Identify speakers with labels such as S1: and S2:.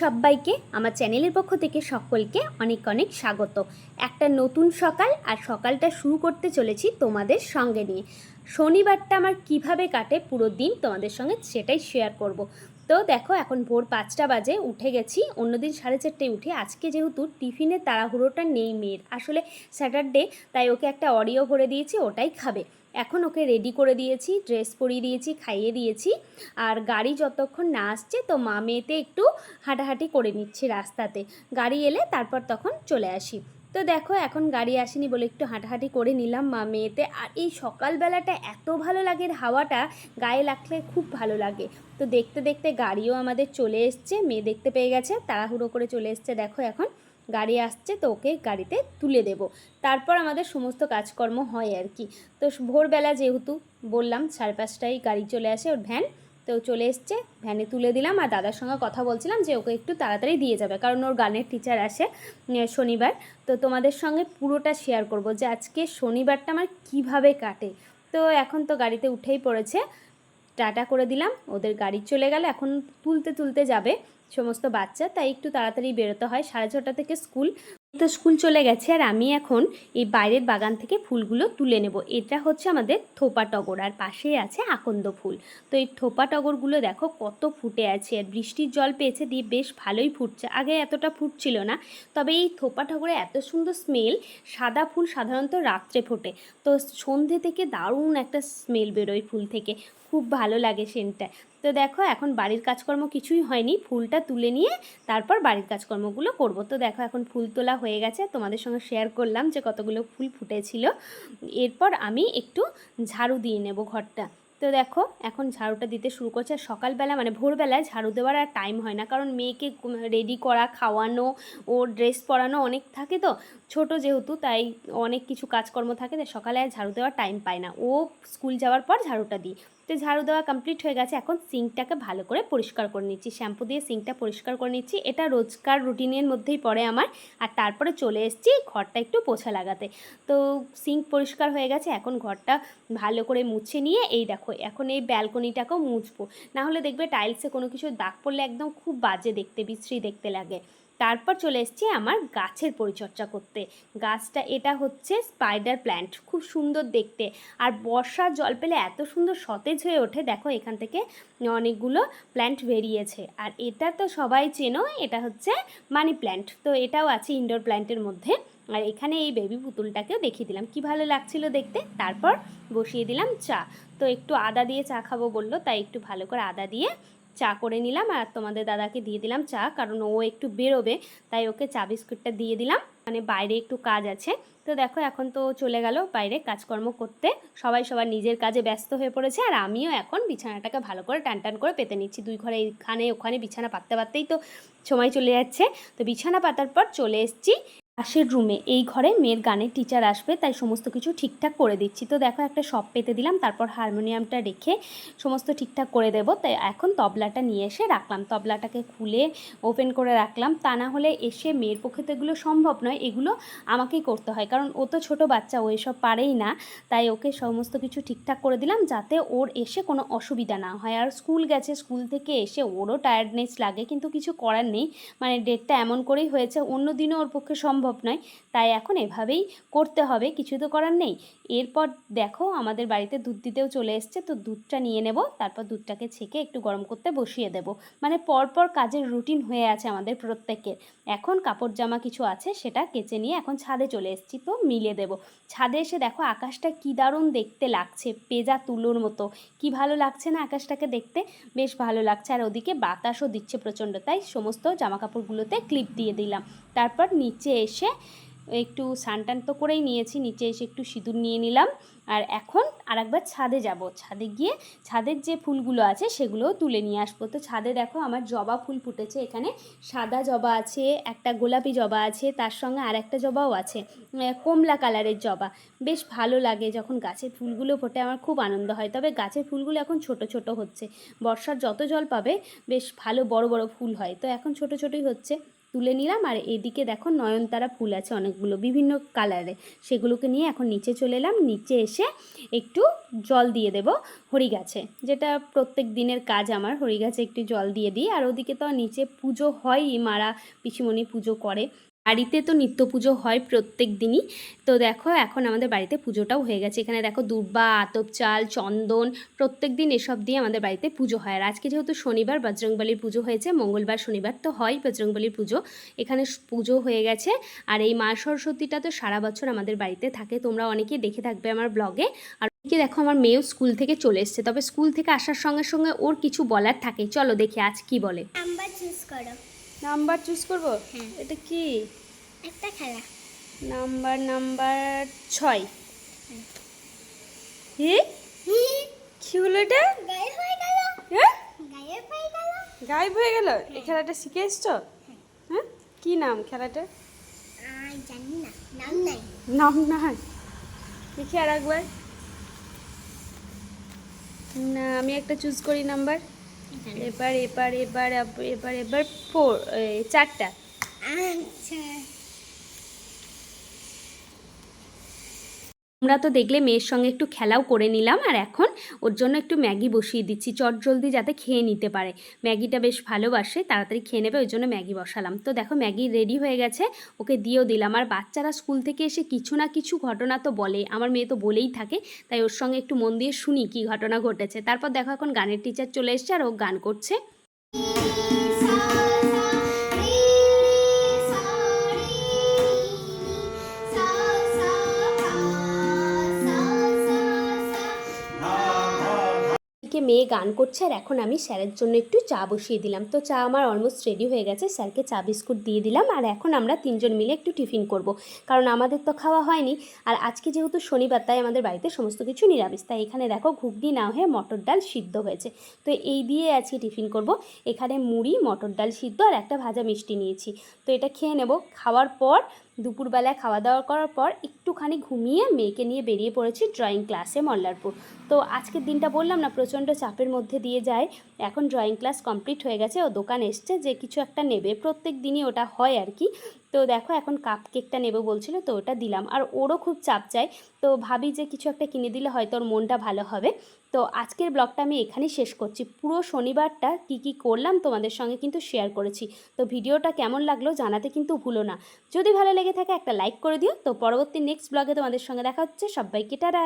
S1: সবাইকে আমার চ্যানেলের পক্ষ থেকে সকলকে অনেক অনেক স্বাগত। একটা নতুন সকাল আর সকালটা শুরু করতে চলেছি তোমাদের সঙ্গে নিয়ে। শনিবারটা আমার কীভাবে কাটে পুরো দিন তোমাদের সঙ্গে সেটাই শেয়ার করব। তো দেখো, এখন ভোর পাঁচটা বাজে, উঠে গেছি। অন্যদিন সাড়ে চারটে উঠে, আজকে যেহেতু টিফিনের তাড়াহুড়োটা নেই মেয়ের। আসলে স্যাটারডে তাই ওকে একটা অডিও ভরে দিয়েছি, ওটাই খাবে। এখন ওকে রেডি করে দিয়েছি ড্রেস পরিয়ে দিয়েছি, খাইয়ে দিয়েছি। আর গাড়ি যতক্ষণ না আসছে, তো মা মেয়েতে একটু হাঁটাহাঁটি করে নিচ্ছি রাস্তাতে। গাড়ি এলে তারপর তখন চলে আসি। তো দেখো, এখন গাড়ি আসেনি বলে একটু হাঁটাহাঁটি করে নিলাম মা মেয়েতে। আর এই সকালবেলাটা এত ভালো লাগে হাওয়াটা, গায়ে লাগলে খুব ভালো লাগে। তো দেখতে দেখতে গাড়িও আমাদের চলে এসছে, মেয়ে দেখতে পেয়ে গেছে, তাড়াহুড়ো করে চলে এসছে দেখো এখন। গাড়ি আসছে তো ওকে গাড়িতে তুলে দেব। তারপর আমাদের সমস্ত কাজকর্ম হয় আর কি। তো ভোরবেলা যেহেতু বললাম সাড়ে পাঁচটায় গাড়ি চলে আসে ওর ভ্যান তো চলে এসছে, ভ্যানে তুলে দিলাম আর দাদার সঙ্গে কথা বলছিলাম যে ওকে একটু তাড়াতাড়ি দিয়ে যাবে, কারণ ওর গানের টিচার আসে শনিবার। তো তোমাদের সঙ্গে পুরোটা শেয়ার করব যে আজকে শনিবারটা আমার কীভাবে কাটে। তো এখন তো গাড়িতে উঠেই পড়েছে, টাটা করে দিলাম, ওদের গাড়ি চলে গেল, এখন তুলতে তুলতে যাবে সমস্ত বাচ্চা, তাই একটু তাড়াতাড়ি বেরোতে হয়। সাড়ে ছটা থেকে স্কুল তো স্কুল চলে গেছে আর আমি এখন এই বাইরের বাগান থেকে ফুলগুলো তুলে নেব। এটা হচ্ছে আমাদের থোপা টগর আর পাশেই আছে আকন্দ ফুল। তো এই থোপা টগরগুলো দেখো কত ফুটে আছে আর বৃষ্টির জল পেয়েছে দিয়ে বেশ ভালোই ফুটছে। আগে এতটা ফুটছিল না, তবে এই থোপা টগরে এত সুন্দর স্মেল, সাদা ফুল সাধারণত রাত্রে ফোটে। তো সন্ধে থেকে দারুণ একটা স্মেল বেরোয় ফুল থেকে। খুব ভালো লাগে সেন্টটা। তো দেখো, এখন বাড়ির কাজকর্ম কিছুই হয়নি। ফুলটা তুলে নিয়ে তারপর বাড়ির কাজকর্মগুলো করব। তো দেখো, এখন ফুল তোলা হয়ে গেছে। তোমাদের সঙ্গে শেয়ার করলাম যে কতগুলো ফুল ফুটেছিল। এরপর আমি একটু ঝাড়ু দিয়ে নেব ঘরটা। তো দেখো, এখন ঝাড়ুটা দিতে শুরু করছে। সকালবেলা মানে ভোরবেলায় ঝাড়ু দেওয়ার আর টাইম হয় না। কারণ মেয়েকে রেডি করা, খাওয়ানো, ও ড্রেস পরানো অনেক থাকে তো। ছোট যেহেতু, তাই অনেক কিছু কাজকর্ম থাকে। তাই সকালে আর ঝাড়ু দেওয়ার টাইম পায় না। ও স্কুল যাওয়ার পর ঝাড়ুটা দিই। তো ঝাড়ু দেওয়া কমপ্লিট হয়ে গেছে। এখন সিঙ্কটাকে ভালো করে পরিষ্কার করে নিচ্ছি। শ্যাম্পু দিয়ে সিঙ্কটা পরিষ্কার করে নিচ্ছি। এটা রোজকার রুটিনের মধ্যেই পড়ে আমার। আর তারপরে চলে এসেছি ঘরটা একটু পোছা লাগাতে। তো সিঙ্ক পরিষ্কার হয়ে গেছে। এখন ঘরটা ভালো করে মুছে নিয়ে এই দেখো, এখন এই ব্যালকনিটাকেও মুছবো। না হলে দেখবে টাইলসে কোনো কিছু দাগ পড়লে একদম খুব বাজে দেখতে, বিশ্রী দেখতে লাগে। তারপর চলে এসেছি আমার গাছের পরিচর্যা করতে। গাছটা এটা হচ্ছে স্পাইডার প্ল্যান্ট খুব সুন্দর দেখতে। আর বর্ষার জল পেলে এত সুন্দর সতেজ হয়ে ওঠে, দেখো এখান থেকে অনেকগুলো প্ল্যান্ট বেরিয়েছে। আর এটা তো সবাই চেনো, এটা হচ্ছে মানি প্ল্যান্ট তো এটাও আছে ইনডোর প্ল্যান্টের মধ্যে। আর এখানে এই বেবি পুতুলটাকেও দেখিয়ে দিলাম, কি ভালো লাগছিল দেখতে। তারপর বসিয়ে দিলাম চা। তো একটু আদা দিয়ে চা খাব বলল, তাই একটু ভালো করে আদা দিয়ে চা করে নিলাম আর তোমাদের দাদাকে দিয়ে দিলাম চা, কারণ ও একটু বেরোবে, তাই ওকে চা বিস্কুটটা দিয়ে দিলাম। মানে বাইরে একটু কাজ আছে। তো দেখো, এখন তো চলে গেল বাইরে কাজকর্ম করতে। সবাই সবার নিজের কাজে ব্যস্ত হয়ে পড়েছে, আর আমিও এখন বিছানাটাকে ভালো করে টান টান করে পেতে নিচ্ছি। দুই ঘরে এখানে ওখানে বিছানা পাততে পাততেই তো সময় চলে যাচ্ছে। তো বিছানা পাতার পর চলে এসেছি। পাশের রুমে এই ঘরে মেয়ের গানের টিচার আসবে, তাই সমস্ত কিছু ঠিকঠাক করে দিচ্ছি। তো দেখো একটা শপ পেতে দিলাম, তারপর হারমোনিয়ামটা রেখে সমস্ত ঠিকঠাক করে দেব। তাই এখন তবলাটা নিয়ে এসে রাখলাম। তবলাটাকে খুলে ওপেন করে রাখলাম। তা না হলে এসে মেয়ের পক্ষে তো এগুলো সম্ভব নয়, এগুলো আমাকেই করতে হয়। কারণ ও তো ছোটো বাচ্চা, ও এসব পারেই না। তাই ওকে সমস্ত কিছু ঠিকঠাক করে দিলাম, যাতে ওর এসে কোনো অসুবিধা না হয়। আর স্কুল গেছে স্কুল থেকে এসে ওরও টায়ার্ডনেস লাগে, কিন্তু কিছু করার নেই। মানে ডেটটা এমন করেই হয়েছে, অন্য দিনও ওর পক্ষে সম্ভব নয়। তাই এখন এভাবেই করতে হবে, কিছু তো করার নেই। এরপর দেখো আমাদের বাড়িতে দুধ দিতেও চলে এসছে, তো দুধটা নিয়ে নেব, তারপর দুধটাকে ছেঁকে একটু গরম করতে বসিয়ে দেব। মানে পরপর কাজের রুটিন হয়ে আছে আমাদের প্রত্যেকের। এখন কাপড় জামা কিছু আছে, সেটা কেচে নিয়ে এখন ছাদে চলে এসেছি, তো মিলে দেব। ছাদে এসে দেখো আকাশটা কী দারুণ দেখতে লাগছে, পেজা তুলোর মতো। কি ভালো লাগছে না আকাশটাকে দেখতে? বেশ ভালো লাগছে। আর ওদিকে বাতাসও দিচ্ছে প্রচণ্ড, তাই সমস্ত জামা কাপড়গুলোতে ক্লিপ দিয়ে দিলাম। তারপর নিচে এসে একটু সানটান তো করেই নিয়েছি, নিচে এসে একটু সিঁদুর নিয়ে নিলাম। আর এখন আর একবার ছাদে যাব। ছাদে গিয়ে ছাদের যে ফুলগুলো আছে সেগুলোও তুলে নিয়ে আসব। তো ছাদে দেখো আমার জবা ফুল ফুটেছে, এখানে সাদা জবা আছে, একটা গোলাপি জবা আছে, তার সঙ্গে আর একটা জবাও আছে কমলা কালারের জবা। বেশ ভালো লাগে যখন গাছের ফুলগুলো ফোটে, আমার খুব আনন্দ হয়। তবে গাছের ফুলগুলো এখন ছোট ছোট হচ্ছে। বর্ষার যত জল পাবে, বেশ ভালো বড় বড় ফুল হয়। তো এখন ছোট ছোটই হচ্ছে। তুলে নিলাম। আর এদিকে দেখো নয়নতারা ফুল আছে অনেকগুলো, বিভিন্ন কালারে সেগুলোকে নিয়ে এখন নিচে চলে এলাম। নিচে এসে একটু জল দিয়ে দেব হরি গাছে যেটা প্রত্যেক দিনের কাজ আমার। হরি গাছে একটু জল দিয়ে দিই। আর ওদিকে তো নিচে পুজো হয়ই, মারা পিসিমণি পুজো করে। বাড়িতে তো নিত্য পুজো হয় প্রত্যেক দিনই। তো দেখো, এখন আমাদের বাড়িতে পুজোটাও হয়ে গেছে। এখানে দেখো, দুর্বা, আতপ চাল, চন্দন, প্রত্যেক দিন এসব দিয়ে আমাদের বাড়িতে পুজো হয়। আর আজকে যেহেতু শনিবার, বজরংবলীর পুজো হয়েছে, মঙ্গলবার, শনিবার তো হয় বজরংবলীর পুজো। এখানে পুজো হয়ে গেছে। আর এই মা সরস্বতীটা তো সারা বছর আমাদের বাড়িতে থাকে। তোমরা অনেকেই দেখে থাকবে আমার ব্লগে। আর কি দেখো, আমার মেয়েও স্কুল থেকে চলে এসছে। তবে স্কুল থেকে আসার সঙ্গে সঙ্গে ওর কিছু বলার থাকে। চলো দেখি আজ কি বলে।
S2: নাম্বার চুজ করো।
S1: নাম্বার চুজ করব। এটা কি?
S2: একটা খেলা।
S1: নাম্বার নাম্বার ছয়। হি? কি হলো এটা?
S2: গায়েব হয়ে গেল।
S1: হ্যাঁ?
S2: গায়েব হয়ে গেল।
S1: গায়েব হয়ে গেল? এই খেলাটা শিখে এসছো? হ্যাঁ কি নাম খেলাটা?
S2: জানি না। নাম নাই।
S1: নাম না দেখি আর একবার। না আমি একটা চুজ করি নাম্বার। এবার এবার এবার এবার এবার ফোর চারটা।
S2: আচ্ছা।
S1: আমরা তো দেখলে মেয়ের সঙ্গে একটু খেলাও করে নিলাম, আর এখন ওর জন্য একটু ম্যাগি বসিয়ে দিচ্ছি, চট জলদি যাতে খেয়ে নিতে পারে। ম্যাগিটা বেশ ভালোবাসে, তাড়াতাড়ি খেয়ে নেবে, ওই জন্য ম্যাগি বসালাম। তো দেখো ম্যাগি রেডি হয়ে গেছে, ওকে দিয়েও দিলাম। আর বাচ্চারা স্কুল থেকে এসে কিছু না কিছু ঘটনা তো বলে, আমার মেয়ে তো বলেই থাকে, তাই ওর সঙ্গে একটু মন দিয়ে শুনি কি ঘটনা ঘটেছে। তারপর দেখো এখন গানের টিচার চলে এসছে, আর ও গান করছে। এদিকে মেয়ে গান করছে আর এখন আমি স্যারের জন্য একটু চা বসিয়ে দিলাম। তো চা আমার অলমোস্ট রেডি হয়ে গেছে। স্যারকে চা বিস্কুট দিয়ে দিলাম আর এখন আমরা তিনজন মিলে একটু টিফিন করব। কারণ আমাদের তো খাওয়া হয়নি। আর আজকে যেহেতু শনিবার, তাই আমাদের বাড়িতে সমস্ত কিছু নিরামিষ। তাই এখানে দেখো ঘুগনি না হয়ে মটর ডাল সিদ্ধ হয়েছে। তো এই দিয়ে আজকে টিফিন করব। এখানে মুড়ি, মটর ডাল সিদ্ধ আর একটা ভাজা মিষ্টি নিয়েছি। তো এটা খেয়ে নেব। খাওয়ার পর দুপুরবেলায় খাওয়া দাওয়া করার পর একটুখানি ঘুমিয়ে মেয়েকে নিয়ে বেরিয়ে পড়েছি ড্রয়িং ক্লাসে মল্লারপুর। তো আজকের দিনটা বললাম না, প্রচণ্ড চাপের মধ্যে দিয়ে যায়। এখন ড্রয়িং ক্লাস কমপ্লিট হয়ে গেছে, ও দোকান এসছে যে কিছু একটা নেবে। প্রত্যেক দিনই ওটা হয় আর কি। তো দেখো এখন কাপ কেকটা নেবে বলছিল, তো ওটা দিলাম। আর ওরও খুব চাপ চাই, তো ভাবি যে কিছু একটা কিনে দিলে হয়তো ওর মনটা ভালো হবে। তো আজকের ব্লগটা আমি এখানেই শেষ করছি। পুরো শনিবারটা কি কি করলাম তোমাদের সঙ্গে কিন্তু শেয়ার করেছি। তো ভিডিওটা কেমন লাগল জানাতে কিন্তু ভুলো না। যদি ভালো লেগে থাকে একটা লাইক করে দিও। তো পরবর্তী নেক্সট ব্লগে তোমাদের সঙ্গে দেখা হচ্ছে। সবাইকে টাটা!